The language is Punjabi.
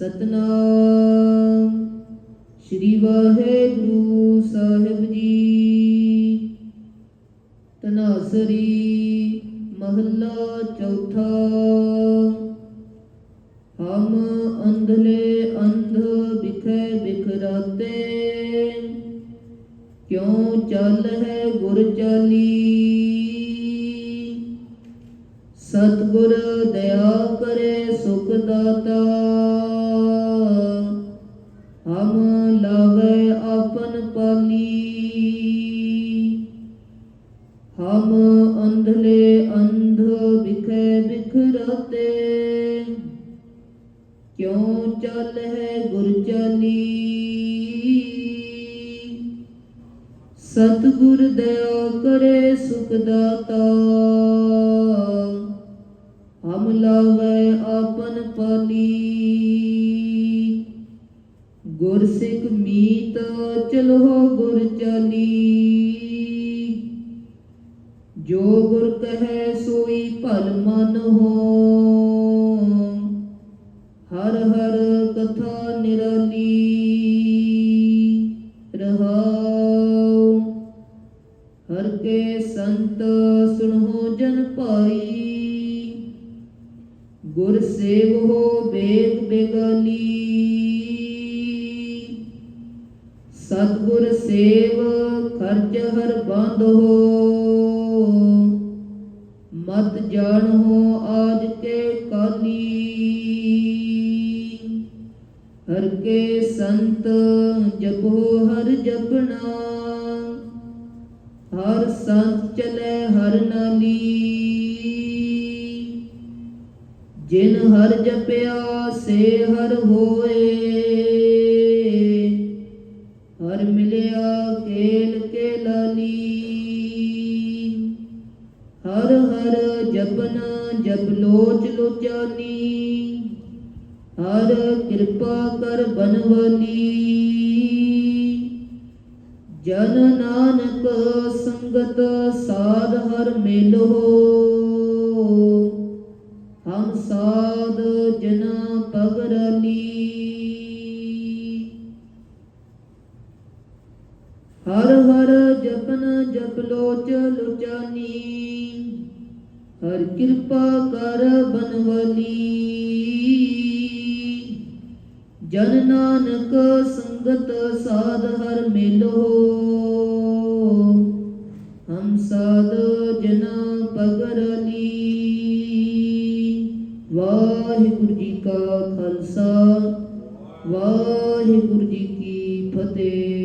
ਸਤਨਾਮ। ਸ੍ਰੀ ਵਾਹਿਗੁਰੂ ਸਾਹਿਬ ਜੀ। ਤਨਾਸਰੀ ਮਹੱਲਾ ਚੌਥਾ। ਹਮ ਅੰਧਲੇ ਅੰਧ ਬਿਖੈ ਬਿਖਰਾਤੇ। ਕਿਉਂ ਚੱਲ ਹੈ ਗੁਰ ਚਾਲੀ? ਸਤਿਗੁਰ ਦਇਆ ਕਰੇ ਸੁਖ ਦਾਤਾ। ਆਪਨ ਹਮ ਅੰਧਲੇ ਅੰਧ ਬਿਖੈ ਬਿਖਰਾਤੇ। ਕਿਉ ਚੱਲ ਹੈ ਗੁਰ ਚਾਲੀ ਸਤਿਗੁਰ ਦਇਆ ਕਰੇ ਸੁਖ ਦਾਤਾ ਹਮ ਲਾਵੇ ਆਪਨ ਪਾਲੀ। ਗੁਰਸਿੱਖ ਮੀਤ ਚਲ ਹੋ ਗੁਰ ਚਲੀ। ਜੋ ਗੁਰ ਕਹੈ ਸੋਈ ਭਲ ਮਨ ਹੋ। ਹਰ ਹਰ ਕਥਾ ਨਿਰਲੀ ਰਹਾਉ। ਹਰ ਕੇ ਸੰਤ ਸੁਣੋ ਜਨ ਭਾਈ। ਗੁਰ ਸੇਵੋ ਬੇਗ ਬੇਗਲੀ। ਸਤਿਗੁਰ ਸੇਵ ਖਰਚ ਹਰ ਬਾਂਧੋ। ਮਤ ਜਾਣੋ ਆਜ ਕੇ ਕਾਲੀ ਹਰ ਕੇ ਸੰਤ ਜਪੋ ਹਰ ਜਪਣਾ। ਹਰ ਸੰਤ ਚਲੇ ਹਰ ਨਾਲੀ ਜਿਨ ਹਰ ਜਪਿਆ ਸੇ ਹਰ ਹੋਏ। ਹਰ ਹਰ ਜਪਨਾ ਜਪ ਲੋਚ ਲੋਚਾਨੀ। ਹਰ ਕਿਰਪਾ ਕਰ ਬਨਵਾਲੀ ਜਨ ਨਾਨਕ ਸੰਗਤ ਸਾਧ ਹਰ ਮਿਲੋ। ਹਮ ਸਾਧ ਜਨਾ ਪਗਰਲੀ ਹਰ ਹਰ ਹਰ ਕਿਰਪਾ ਕਰ ਬਨਵਲੀ। ਜਨ ਨਾਨਕ ਸੰਗਤ ਸਾਧ ਹਰ ਮਿਲੋ। ਹਮ ਸਾਧ ਜਨਾ ਪਗਰਲੀ। ਵਾਹਿਗੁਰੂ ਜੀ ਕਾ ਖਾਲਸਾ, ਵਾਹਿਗੁਰੂ ਜੀ ਕੀ ਫਤਿਹ।